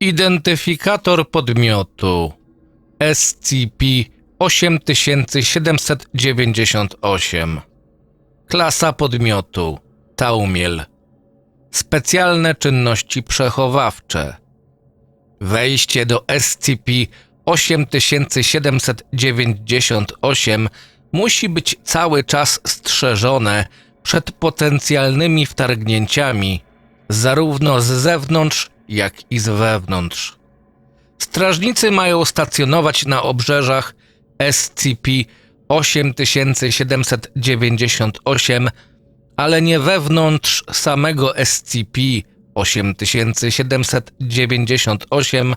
Identyfikator podmiotu. SCP-8798 Klasa podmiotu. Taumiel. Specjalne czynności przechowawcze. Wejście do SCP-8798 musi być cały czas strzeżone przed potencjalnymi wtargnięciami, zarówno z zewnątrz, jak i z wewnątrz. Strażnicy mają stacjonować na obrzeżach SCP-8798, ale nie wewnątrz samego SCP-8798,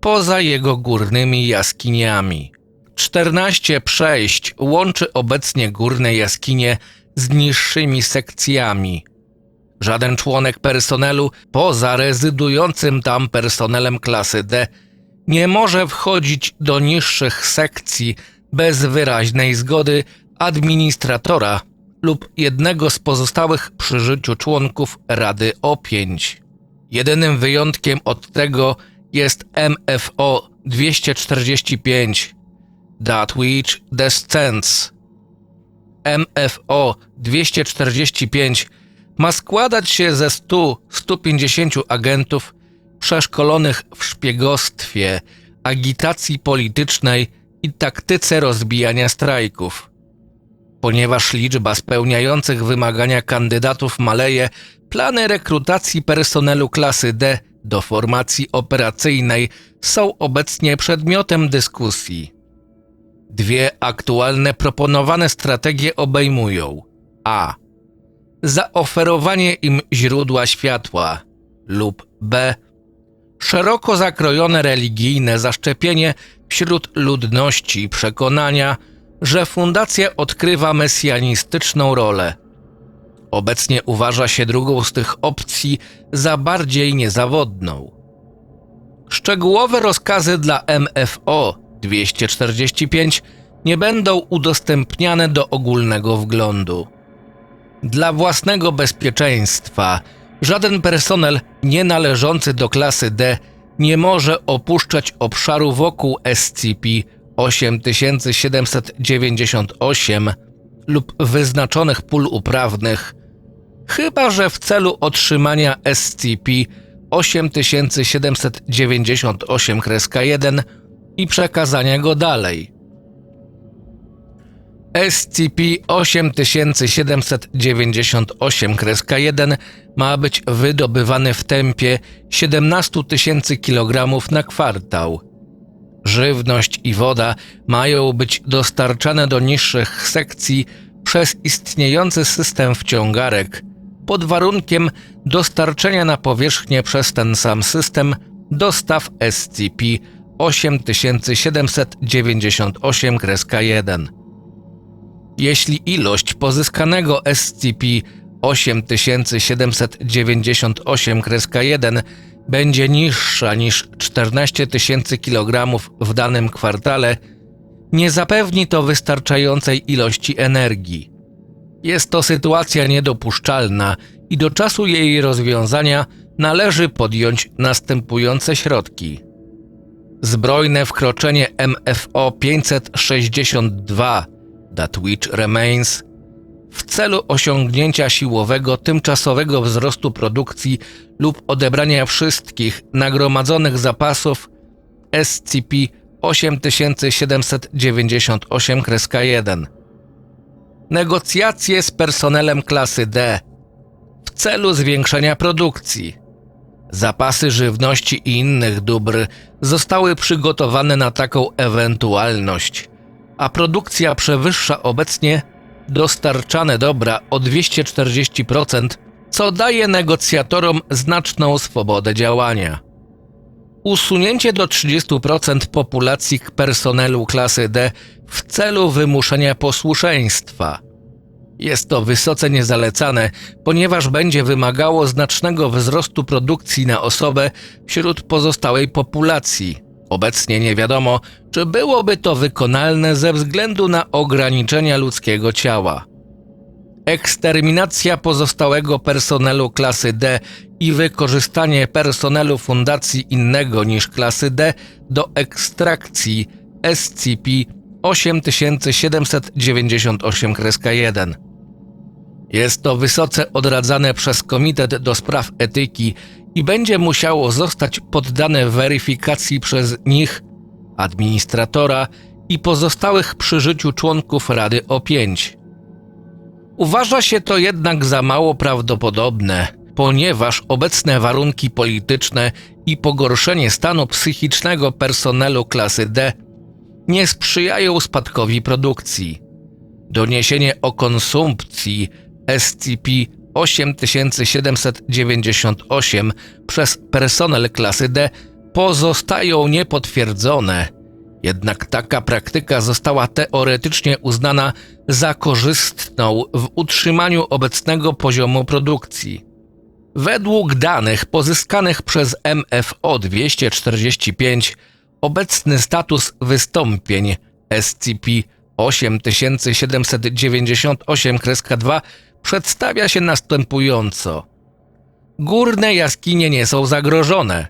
poza jego górnymi jaskiniami. 14 przejść łączy obecnie górne jaskinie z niższymi sekcjami. Żaden członek personelu poza rezydującym tam personelem klasy D nie może wchodzić do niższych sekcji bez wyraźnej zgody administratora lub jednego z pozostałych przy życiu członków Rady O5. Jedynym wyjątkiem od tego jest MFO 245 That Which Descends. MFO 245 ma składać się ze 100-150 agentów przeszkolonych w szpiegostwie, agitacji politycznej i taktyce rozbijania strajków. Ponieważ liczba spełniających wymagania kandydatów maleje, plany rekrutacji personelu klasy D do formacji operacyjnej są obecnie przedmiotem dyskusji. Dwie aktualne proponowane strategie obejmują a. Zaoferowanie im źródła światła lub b. Szeroko zakrojone religijne zaszczepienie wśród ludności przekonania, że fundacja odkrywa mesjanistyczną rolę. Obecnie uważa się drugą z tych opcji za bardziej niezawodną. Szczegółowe rozkazy dla MFO 245 nie będą udostępniane do ogólnego wglądu. Dla własnego bezpieczeństwa żaden personel nie należący do klasy D nie może opuszczać obszaru wokół SCP-8798 lub wyznaczonych pól uprawnych, chyba że w celu otrzymania SCP-8798-1 i przekazania go dalej. SCP-8798-1 ma być wydobywany w tempie 17 tysięcy kg na kwartał. Żywność i woda mają być dostarczane do niższych sekcji przez istniejący system wciągarek, pod warunkiem dostarczenia na powierzchnię przez ten sam system dostaw SCP-8798-1. Jeśli ilość pozyskanego SCP-8798-1 będzie niższa niż 14 tysięcy kg w danym kwartale, nie zapewni to wystarczającej ilości energii. Jest to sytuacja niedopuszczalna i do czasu jej rozwiązania należy podjąć następujące środki. Zbrojne wkroczenie MFO 562 That Which Remains w celu osiągnięcia siłowego tymczasowego wzrostu produkcji lub odebrania wszystkich nagromadzonych zapasów SCP-8798-1 negocjacje z personelem klasy D w celu zwiększenia produkcji. Zapasy żywności i innych dóbr zostały przygotowane na taką ewentualność, a produkcja przewyższa obecnie dostarczane dobra o 240%, co daje negocjatorom znaczną swobodę działania. Usunięcie do 30% populacji personelu klasy D w celu wymuszenia posłuszeństwa. Jest to wysoce niezalecane, ponieważ będzie wymagało znacznego wzrostu produkcji na osobę wśród pozostałej populacji. Obecnie nie wiadomo, czy byłoby to wykonalne ze względu na ograniczenia ludzkiego ciała. Eksterminacja pozostałego personelu klasy D i wykorzystanie personelu fundacji innego niż klasy D do ekstrakcji SCP 8798-1. Jest to wysoce odradzane przez Komitet do Spraw Etyki i będzie musiało zostać poddane weryfikacji przez nich, administratora i pozostałych przy życiu członków Rady O5. Uważa się to jednak za mało prawdopodobne, ponieważ obecne warunki polityczne i pogorszenie stanu psychicznego personelu klasy D nie sprzyjają spadkowi produkcji. Doniesienie o konsumpcji SCP-8798 przez personel klasy D pozostają niepotwierdzone, jednak taka praktyka została teoretycznie uznana za korzystną w utrzymaniu obecnego poziomu produkcji. Według danych pozyskanych przez MFO 245 obecny status wystąpień SCP-8798-2 przedstawia się następująco. Górne jaskinie nie są zagrożone.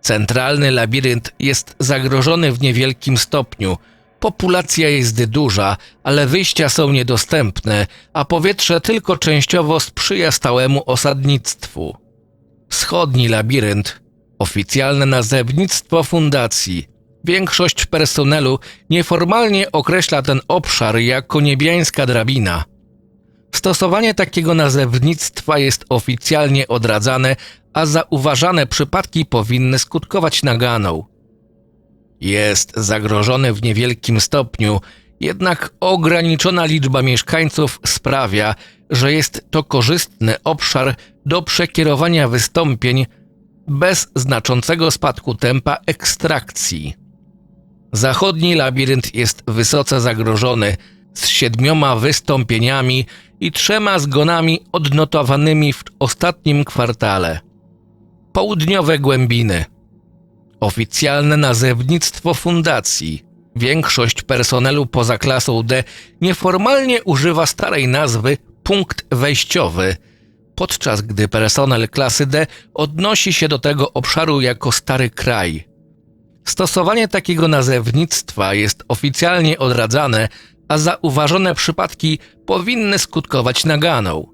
Centralny labirynt jest zagrożony w niewielkim stopniu. Populacja jest duża, ale wyjścia są niedostępne, a powietrze tylko częściowo sprzyja stałemu osadnictwu. Wschodni labirynt, oficjalne nazewnictwo fundacji. Większość personelu nieformalnie określa ten obszar jako niebiańska drabina. Stosowanie takiego nazewnictwa jest oficjalnie odradzane, a zauważane przypadki powinny skutkować naganą. Jest zagrożony w niewielkim stopniu, jednak ograniczona liczba mieszkańców sprawia, że jest to korzystny obszar do przekierowania wystąpień bez znaczącego spadku tempa ekstrakcji. Zachodni labirynt jest wysoce zagrożony z siedmioma wystąpieniami i trzema zgonami odnotowanymi w ostatnim kwartale. Południowe głębiny. Oficjalne nazewnictwo fundacji. Większość personelu poza klasą D nieformalnie używa starej nazwy punkt wejściowy, podczas gdy personel klasy D odnosi się do tego obszaru jako stary kraj. Stosowanie takiego nazewnictwa jest oficjalnie odradzane, a zauważone przypadki powinny skutkować naganą.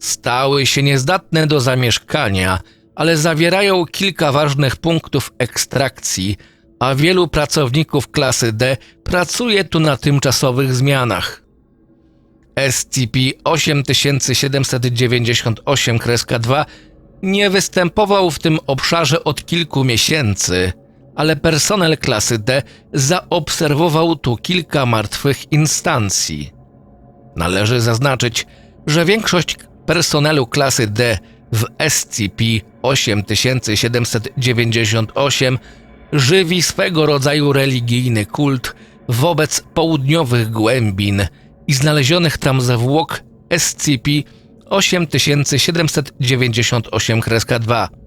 Stały się niezdatne do zamieszkania, ale zawierają kilka ważnych punktów ekstrakcji, a wielu pracowników klasy D pracuje tu na tymczasowych zmianach. SCP-8798-2 nie występował w tym obszarze od kilku miesięcy, ale personel klasy D zaobserwował tu kilka martwych instancji. Należy zaznaczyć, że większość personelu klasy D w SCP-8798 żywi swego rodzaju religijny kult wobec południowych głębin i znalezionych tam zwłok SCP-8798-2.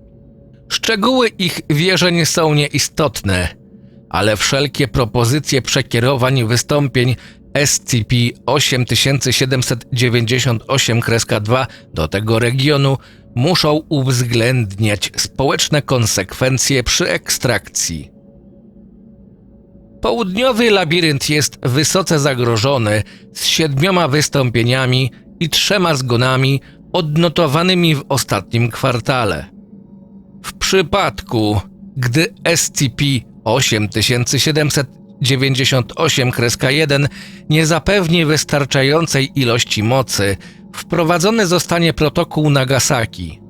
Szczegóły ich wierzeń są nieistotne, ale wszelkie propozycje przekierowań wystąpień SCP-8798-2 do tego regionu muszą uwzględniać społeczne konsekwencje przy ekstrakcji. Południowy labirynt jest wysoce zagrożony z siedmioma wystąpieniami i trzema zgonami odnotowanymi w ostatnim kwartale. Przypadku, gdy SCP-8798-1 nie zapewni wystarczającej ilości mocy, wprowadzony zostanie protokół Nagasaki.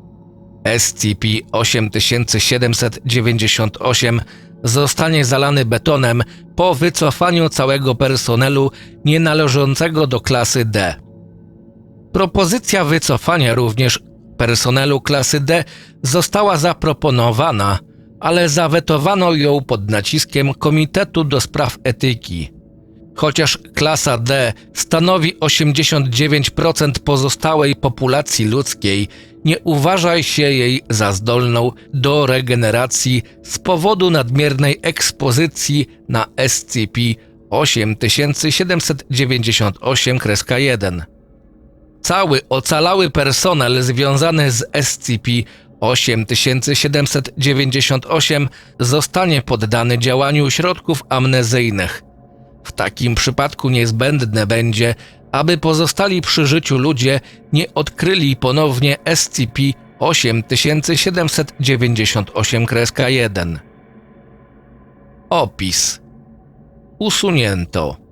SCP-8798 zostanie zalany betonem po wycofaniu całego personelu nienależącego do klasy D. Propozycja wycofania również personelu klasy D została zaproponowana, ale zawetowano ją pod naciskiem Komitetu do Spraw Etyki. Chociaż klasa D stanowi 89% pozostałej populacji ludzkiej, nie uważa się jej za zdolną do regeneracji z powodu nadmiernej ekspozycji na SCP 8798-1. Cały ocalały personel związany z SCP-8798 zostanie poddany działaniu środków amnezyjnych. W takim przypadku niezbędne będzie, aby pozostali przy życiu ludzie nie odkryli ponownie SCP-8798-1. Opis Usunięto